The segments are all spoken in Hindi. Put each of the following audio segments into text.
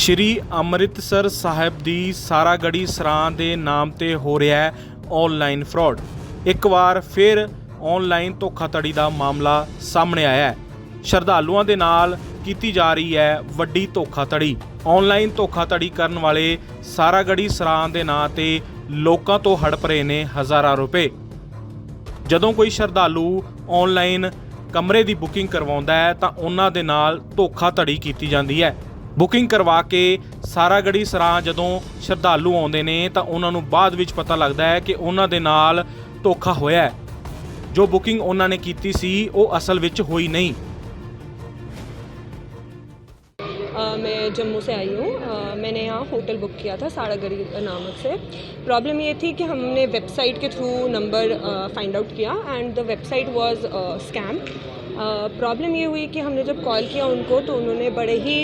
ਸ਼੍ਰੀ ਅੰਮ੍ਰਿਤਸਰ ਸਾਹਿਬ ਦੀ ਸਾਰਾਗੜੀ ਸਰਾਂ ਦੇ ਨਾਮ ਤੇ ਹੋ ਰਿਹਾ ਹੈ ਆਨਲਾਈਨ ਫਰਾਡ ਇੱਕ ਵਾਰ ਫਿਰ ਆਨਲਾਈਨ ਧੋਖਾਧੜੀ ਦਾ ਮਾਮਲਾ ਸਾਹਮਣੇ ਆਇਆ ਹੈ। ਸ਼ਰਧਾਲੂਆਂ ਦੇ ਨਾਲ ਕੀਤੀ ਜਾ ਰਹੀ ਹੈ ਵੱਡੀ ਧੋਖਾਧੜੀ। ਆਨਲਾਈਨ ਧੋਖਾਧੜੀ ਕਰਨ ਵਾਲੇ ਸਾਰਾਗੜੀ ਸਰਾਂ ਦੇ ਨਾਂ ਤੇ ਲੋਕਾਂ ਤੋਂ ਹੜਪ ਰਹੇ ਨੇ ਹਜ਼ਾਰਾਂ ਰੁਪਏ। ਜਦੋਂ ਕੋਈ ਸ਼ਰਧਾਲੂ ਆਨਲਾਈਨ ਕਮਰੇ ਦੀ ਬੁਕਿੰਗ ਕਰਵਾਉਂਦਾ ਹੈ ਤਾਂ ਉਹਨਾਂ ਦੇ ਨਾਲ ਧੋਖਾਧੜੀ ਕੀਤੀ ਜਾਂਦੀ ਹੈ। ਬੁਕਿੰਗ ਕਰਵਾ ਕੇ ਸਾਰਾ ਗੜੀ ਸਰਾਂ ਜਦੋਂ ਸ਼ਰਧਾਲੂ ਆਉਂਦੇ ਨੇ ਤਾਂ ਉਹਨਾਂ ਨੂੰ ਬਾਅਦ ਵਿੱਚ ਪਤਾ ਲੱਗਦਾ ਹੈ ਕਿ ਉਹਨਾਂ ਦੇ ਨਾਲ ਧੋਖਾ ਹੋਇਆ ਹੈ ਜੋ ਬੁਕਿੰਗ ਉਹਨਾਂ ਨੇ ਕੀਤੀ ਸੀ ਉਹ ਅਸਲ ਵਿੱਚ ਹੋਈ ਨਹੀਂ अ, मैं जम्मू से आई हूँ अ, मैंने यहाँ होटल बुक किया था साड़ागढ़ी नामक से प्रॉब्लम ये थी कि हमने वेबसाइट के थ्रू नंबर फाइंड आउट किया and the website was scam problem ये हुई कि हमने जब कॉल किया उनको तो उन्होंने बड़े ही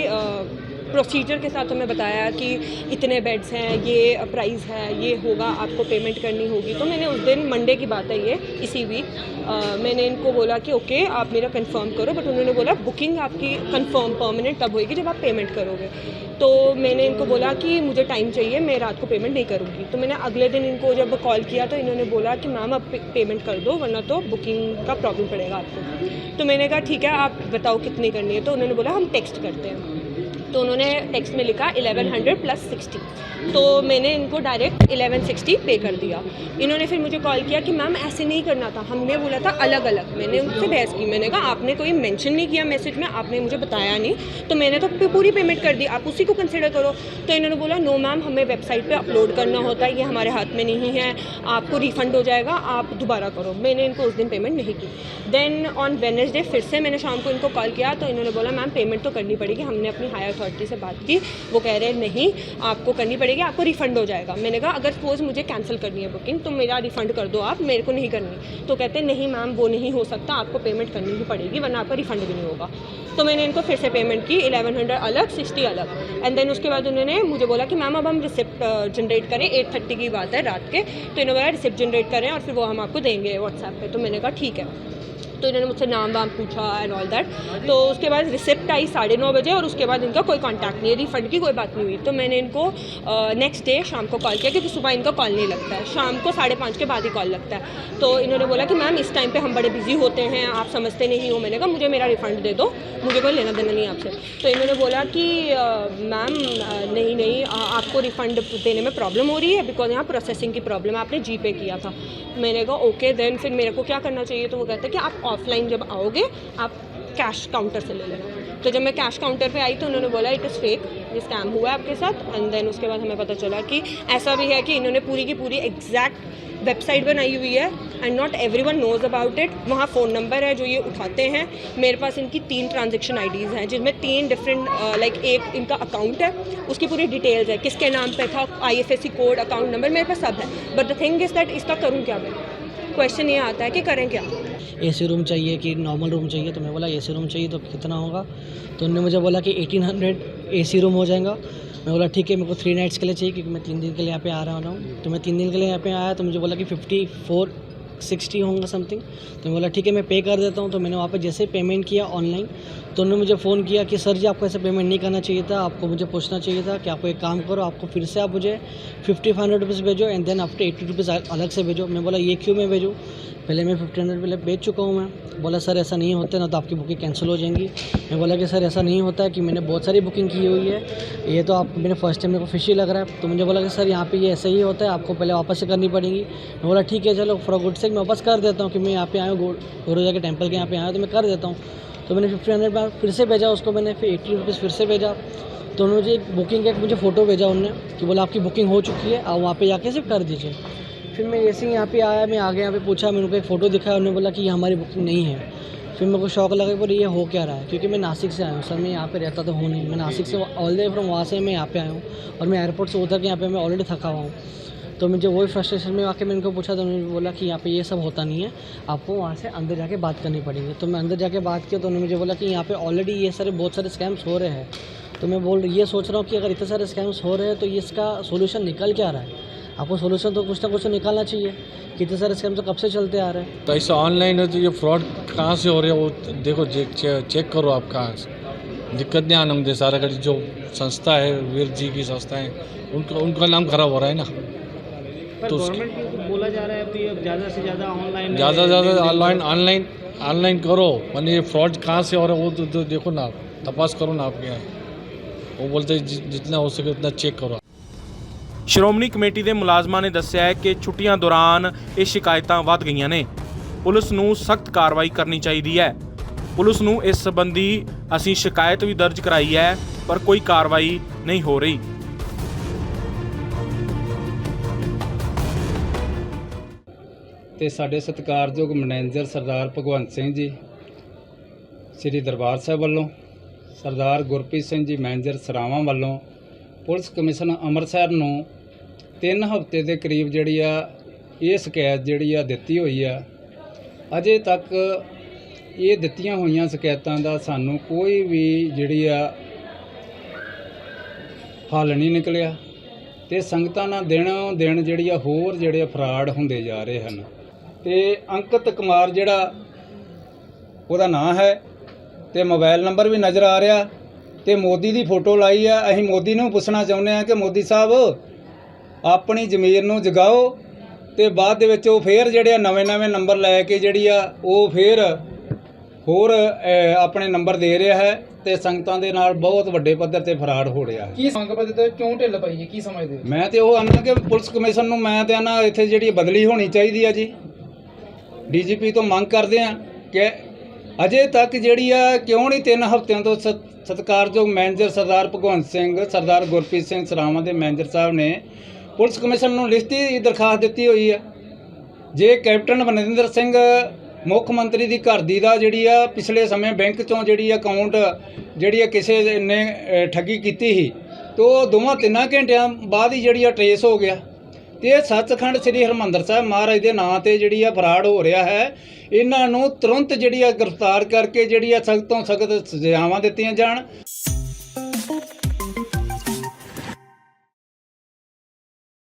प्रोसीजर के साथ हमें बताया कि इतने बेड्स हैं, ये प्राइस है, ये होगा, आपको पेमेंट करनी होगी। तो मैंने उस दिन मंडे की बात है ये, इसी वीक मैंने इनको बोला कि ओके आप मेरा कंफर्म करो बट उन्होंने बोला बुकिंग आपकी कंफर्म परमानेंट तब होगी जब आप पेमेंट करोगे। तो मैंने इनको बोला कि मुझे टाइम चाहिए, मैं रात को पेमेंट नहीं करूँगी। तो मैंने अगले दिन इनको जब कॉल किया तो इन्होंने बोला कि मैम अब पेमेंट कर दो, वरना तो बुकिंग का प्रॉब्लम पड़ेगा आपको। तो मैंने कहा, ठीक है, आप बताओ कितनी करनी है? तो उन्होंने बोला, हम टेक्स्ट करते हैं। तो उन्होंने टेक्स्ट में लिखा 1100 प्लस 60 तो मैंने इनको डायरेक्ट 1160 पे कर दिया। इन्होंने फिर मुझे कॉल किया कि, मैम, ऐसे नहीं करना था। हमने बोला था अलग अलग मैंने उनसे बहस की। मैंने कहा, आपने कोई मेंशन नहीं किया मैसेज में? आपने मुझे बताया नहीं। तो मैंने तो पूरी पेमेंट कर दी। आप उसी को कंसिडर करो। तो इन्होंने बोला नो मैम हमें वेबसाइट पर अपलोड करना होता है। ये हमारे हाथ में नहीं है। आपको रिफ़ंड हो जाएगा। आप दोबारा करो। मैंने इनको उस दिन पेमेंट नहीं की। देन ऑन वेनसडे फिर से मैंने शाम को इनको कॉल किया। तो इन्होंने बोला मैम पेमेंट तो करनी पड़ेगी। हमने अपनी हायर अथॉरिटी से बात की, वो कह रहे हैं, नहीं, आपको करनी पड़ेगी, आपको रिफ़ंड हो जाएगा। मैंने कहा, अगर सपोज़ मुझे कैंसिल करनी है बुकिंग तो मेरा रिफ़ंड कर दो आप, मेरे को नहीं करनी। तो कहते नहीं मैम वो नहीं हो सकता, आपको पेमेंट करनी ही पड़ेगी, वरना आपका रिफ़ंड भी नहीं होगा। तो मैंने इनको फिर से पेमेंट की 1100 अलग 60 अलग। एंड देन उसके बाद उन्होंने मुझे बोला कि मैम अब हम रिसिप्ट जनरेट करें 8:30 की बात है, रात के। तो इन्होंने बोला रिसिप्ट जनरेट करें और फिर वो हम आपको देंगे व्हाट्सएप पे। तो मैंने कहा, ठीक है। तो इन्होंने मुझसे नाम वाम पूछा एंड ऑल दैट तो उसके बाद रिसिप्ट आई साढ़े नौ बजे और उसके बाद इनका कोई कॉन्टैक्ट नहीं रिफंड की कोई बात नहीं हुई। तो मैंने इनको नेक्स्ट डे शाम को कॉल किया क्योंकि सुबह इनका कॉल नहीं लगता है। शाम को साढ़े पाँच के बाद ही कॉल लगता है। तो इन्होंने बोला कि मैम, इस टाइम पर हम बड़े बिज़ी होते हैं, आप समझते नहीं हो। मैंने कहा, मुझे मेरा रिफ़ंड दे दो, मुझे कोई लेना देना नहीं आपसे। तो इन्होंने बोला कि मैम नहीं नहीं आपको रिफ़ंड देने में प्रॉब्लम हो रही है बिकॉज़ यहाँ प्रोसेसिंग की प्रॉब्लम है, आपने जी पे किया था। मैंने कहा, ओके देन फिर मेरे को क्या करना चाहिए? तो वो कहते हैं कि आप ऑफलाइन जब आओगे, आप कैश काउंटर से ले लेना। तो जब मैं कैश काउंटर पे आई तो उन्होंने बोला इट इज़ फेक ये स्कैम हुआ है आपके साथ. एंड देन उसके बाद हमें पता चला कि ऐसा भी है कि इन्होंने पूरी की पूरी एग्जैक्ट वेबसाइट बनाई हुई है and not everyone knows about it वहाँ फ़ोन नंबर है जो ये उठाते हैं। मेरे पास इनकी तीन ट्रांजेक्शन आईडीज़ हैं, जिनमें तीन डिफरेंट लाइक एक इनका अकाउंट है, उसकी पूरी डिटेल्स है, किसके नाम पे था आईएफएससी कोड अकाउंट नंबर मेरे पास सब है। But the thing is that इसका करूँ क्या मैं? क्वेश्चन ये आता है कि करें क्या? एसी रूम चाहिए कि नॉर्मल रूम चाहिए? तो मैं बोला एसी रूम चाहिए तो कितना होगा? तो उन्होंने मुझे बोला कि एटीन हंड्रेड एसी रूम हो जाएगा। मैं बोला, ठीक है, मेरे को थ्री नाइट्स के लिए चाहिए क्योंकि मैं तीन दिन के लिए यहाँ पे आ रहा हूँ। तो मैं तीन दिन के लिए यहाँ पे आया तो मुझे बोला कि फिफ्टी फोर सिक्सटी होंगे समथिंग तो मैं बोला, ठीक है, मैं पे कर देता हूँ। तो मैंने वहाँ पर जैसे पेमेंट किया ऑनलाइन तो उन्होंने मुझे फ़ोन किया कि, सर जी, आपको ऐसे पेमेंट नहीं करना चाहिए था। आपको मुझे पूछना चाहिए था कि आपको एक काम करो, आपको फिर से आप मुझे फिफ्टी फाइव हंड्रेड रुपीज़ भेजो and then after eighty rupees अलग से भेजो। मैं बोला, ये क्यों मैं भेजूँ? पहले मैं फिफ्टी हंड्रेड पहले भेज चुका हूँ मैं। बोला, सर, ऐसा नहीं होता, ना तो आपकी बुकिंग कैंसिल हो जाएँगी। मैं बोला कि, सर, ऐसा नहीं होता है कि मैंने बहुत सारी बुकिंग की हुई है। ये तो आप मैंने फ़र्स्ट टाइम मेरे को फ़िश लग रहा है। तो मुझे बोला कि, सर, यहाँ पे ये ऐसे ही होता है, आपको पहले वापस से करनी पड़ेगी। मैं बोला, ठीक है, चलो फॉर गुड सेक मैं वापस कर देता हूँ कि मैं यहाँ पे आया हूँ गुरुजा के टेंपल के यहाँ पे आया तो मैं कर देता हूँ। तो मैंने फिफ्टी हंड्रेड फिर से भेजा, उसको मैंने फिर एट्टी रुपीज़ फिर से भेजा। तो उन्होंने मुझे एक बुकिंग का एक मुझे फ़ोटो भेजा उन्होंने, कि बोला, आपकी बुकिंग हो चुकी है, आप वहाँ पे जाके सिर्फ़ कर दीजिए। फिर मैं ऐसे ही यहाँ पे आया, मैं आगे यहाँ पे पूछा, मैंने उनको एक फ़ोटो दिखाया, उन्होंने बोला कि ये हमारी बुकिंग नहीं है। फिर मेरे को शौक लगा बोले, ये हो क्या रहा है? क्योंकि मैं नासिक से आया हूँ, सर मैं यहाँ पे रहता तो हूँ नहीं। मैं नासिक से ऑल द फ्रॉम वहाँ से मैं यहाँ पे आया हूँ और मैं एयरपोर्ट से उतर के यहाँ पे मैं ऑलरेडी थका हुआ हूँ। तो मुझे वही फ्रस्ट्रेशन में आके मैंने उनको पूछा तो उन्होंने बोला कि यहाँ पे ये सब होता नहीं है, आपको वहाँ से अंदर जाके बात करनी पड़ेगी। तो मैं अंदर जाके बात किया तो उन्होंने मुझे बोला कि यहाँ पे ऑलरेडी ये सारे बहुत सारे स्कैम्स हो रहे हैं। तो मैं बोल, ये सोच रहा हूँ कि अगर इतने सारे स्कैम्स हो रहे हैं तो इसका सोल्यूशन निकल क्या रहा है? आपको सोल्यूशन तो कुछ ना कुछ तो निकालना चाहिए। कितने सारे स्कैम तो कब से चलते आ रहे हैं? तो ऐसा ऑनलाइन है तो ये फ्रॉड कहाँ से हो रहा है? वो देखो चेक चेक करो आप कहाँ से दिक्कत नहीं आने दे सारा का जो संस्था है वीर जी की संस्था है उनका उनका नाम खराब हो रहा है ना। पर तो गवर्नमेंट की बोला जा रहा है ज़्यादा से ज़्यादा ऑनलाइन ज़्यादा से ज़्यादा ऑनलाइन ऑनलाइन ऑनलाइन करो। मैंने ये फ्रॉड कहाँ से हो रहा है वो तो, तो देखो ना आप तपास करो ना आपके यहाँ। वो बोलते जितना हो सके उतना चेक करो। ਸ਼੍ਰੋਮਣੀ ਕਮੇਟੀ ਦੇ ਮੁਲਾਜ਼ਮਾਂ ਨੇ ਦੱਸਿਆ ਹੈ ਕਿ ਛੁੱਟੀਆਂ ਦੌਰਾਨ ਇਹ ਸ਼ਿਕਾਇਤਾਂ ਵੱਧ ਗਈਆਂ ਨੇ। ਪੁਲਿਸ ਨੂੰ ਸਖਤ ਕਾਰਵਾਈ ਕਰਨੀ ਚਾਹੀਦੀ ਹੈ। ਪੁਲਿਸ ਨੂੰ ਇਸ ਸੰਬੰਧੀ ਅਸੀਂ ਸ਼ਿਕਾਇਤ ਵੀ ਦਰਜ ਕਰਾਈ ਹੈ, ਪਰ ਕੋਈ ਕਾਰਵਾਈ ਨਹੀਂ ਹੋ ਰਹੀ। ਤੇ ਸਾਡੇ ਸਤਿਕਾਰਯੋਗ ਮੈਨੇਜਰ ਸਰਦਾਰ ਭਗਵੰਤ ਸਿੰਘ ਜੀ, ਸ੍ਰੀ ਦਰਬਾਰ ਸਾਹਿਬ ਵੱਲੋਂ, ਸਰਦਾਰ ਗੁਰਪ੍ਰੀਤ ਸਿੰਘ ਜੀ, ਮੈਨੇਜਰ ਸਰਾਵਾਂ ਵੱਲੋਂ ਪੁਲਿਸ ਕਮਿਸ਼ਨ ਅੰਮ੍ਰਿਤਸਰ ਨੂੰ ਤਿੰਨ ਹਫ਼ਤੇ ਦੇ ਕਰੀਬ ਜਿਹੜੀ ਆ, ਇਹ ਸ਼ਿਕਾਇਤ ਜਿਹੜੀ ਆ ਦਿੱਤੀ ਹੋਈ ਆ। ਅਜੇ ਤੱਕ ਇਹ ਦਿੱਤੀਆਂ ਹੋਈਆਂ ਸ਼ਿਕਾਇਤਾਂ ਦਾ ਸਾਨੂੰ ਕੋਈ ਵੀ ਜਿਹੜੀ ਆ ਹੱਲ ਨਹੀਂ ਨਿਕਲਿਆ ਤੇ ਸੰਗਤਾਂ ਨਾਲ ਦਿਨੋਂ ਦਿਨ ਜਿਹੜੀ ਆ ਹੋਰ ਜਿਹੜੇ ਫਰਾਡ ਹੁੰਦੇ ਜਾ ਰਹੇ ਹਨ। ਤੇ ਅੰਕਿਤ ਕੁਮਾਰ ਜਿਹੜਾ, ਉਹਦਾ ਨਾਂ ਹੈ ਤੇ ਮੋਬਾਈਲ ਨੰਬਰ ਵੀ ਨਜ਼ਰ ਆ ਰਿਹਾ ਤੇ ਮੋਦੀ ਦੀ ਫੋਟੋ ਲਾਈ ਆ। ਅਸੀਂ ਮੋਦੀ ਨੂੰ ਪੁੱਛਣਾ ਚਾਹੁੰਦੇ ਆ ਕਿ ਮੋਦੀ ਸਾਹਿਬ ਆਪਣੀ ਜ਼ਮੀਰ ਨੂੰ ਜਗਾਓ ਤੇ ਬਾਅਦ ਦੇ ਵਿੱਚ ਉਹ ਫੇਰ ਜਿਹੜੇ ਆ ਨਵੇਂ-ਨਵੇਂ ਨੰਬਰ ਲੈ ਕੇ ਜਿਹੜੀ ਆ ਉਹ ਫੇਰ ਹੋਰ ਆਪਣੇ ਨੰਬਰ ਦੇ ਰਿਹਾ ਹੈ ਤੇ ਸੰਗਤਾਂ ਦੇ ਨਾਲ ਬਹੁਤ ਵੱਡੇ ਪੱਧਰ ਤੇ ਫਰਾਡ ਹੋ ਰਿਹਾ ਹੈ। ਕੀ ਮੰਗ ਪੱਤਰ ਤੇ ਕਿਉਂ ਢਿੱਲ ਪਈ ਹੈ? ਕੀ ਸਮਝਦੇ ਮੈਂ ਤੇ ਉਹ ਆਨਾ ਕਿ ਪੁਲਿਸ ਕਮਿਸ਼ਨ ਨੂੰ ਮੈਂ ਤੇ ਆਨਾ ਇੱਥੇ ਜਿਹੜੀ ਬਦਲੀ ਹੋਣੀ ਚਾਹੀਦੀ ਆ ਜੀ। ਡੀਜੀਪੀ ਤੋਂ ਮੰਗ ਕਰਦੇ ਆ ਕਿ ਅਜੇ ਤੱਕ ਜਿਹੜੀ ਆ ਕਿਉਂ ਨਹੀਂ ਤਿੰਨ ਹਫ਼ਤਿਆਂ ਤੋਂ ਸਤ- ਸਤਿਕਾਰਯੋਗ ਮੈਨੇਜਰ ਸਰਦਾਰ ਭਗਵੰਤ ਸਿੰਘ ਸਰਦਾਰ ਗੁਰਪ੍ਰੀਤ ਸਿੰਘ ਸਰਾਵਾਂ ਦੇ ਮੈਨੇਜਰ ਸਾਹਿਬ ਨੇ ਪੁਲਿਸ ਕਮਿਸ਼ਨ ਨੂੰ ਲਿਖਤੀ ਦਰਖਾਸਤ ਦਿੱਤੀ ਹੋਈ ਆ। ਜੇ ਕੈਪਟਨ ਅਮਰਿੰਦਰ ਸਿੰਘ ਮੁੱਖ ਮੰਤਰੀ ਦੀ ਘਰ ਦੀ ਦਾ ਜਿਹੜੀ ਆ, ਪਿਛਲੇ ਸਮੇਂ ਬੈਂਕ ਚੋਂ ਜਿਹੜੀ ਅਕਾਊਂਟ ਜਿਹੜੀ ਆ ਕਿਸੇ ਨੇ ਠੱਗੀ ਕੀਤੀ ਸੀ, ਤੇ ਉਹ ਦੋਵਾਂ ਤਿੰਨਾਂ ਘੰਟਿਆਂ ਬਾਅਦ ਹੀ ਜਿਹੜੀ ਆ ਟਰੇਸ ਹੋ ਗਿਆ। ਤੇ ਇਹ ਸੱਚਖੰਡ ਸ੍ਰੀ ਹਰਮੰਦਰ ਸਾਹਿਬ ਮਹਾਰਾਜ ਦੇ ਨਾਂ ਤੇ ਜਿਹੜੀ ਆ ਫਰਾਡ ਹੋ ਰਿਹਾ ਹੈ। ਇਹਨਾਂ ਨੂੰ ਤੁਰੰਤ ਜਿਹੜੀ ਆ ਗ੍ਰਿਫਤਾਰ ਕਰਕੇ ਜਿਹੜੀ ਆ ਸਖਤ ਤੋਂ ਸਖਤ ਸਜ਼ਾਵਾਂ ਦਿੱਤੀਆਂ ਜਾਣ।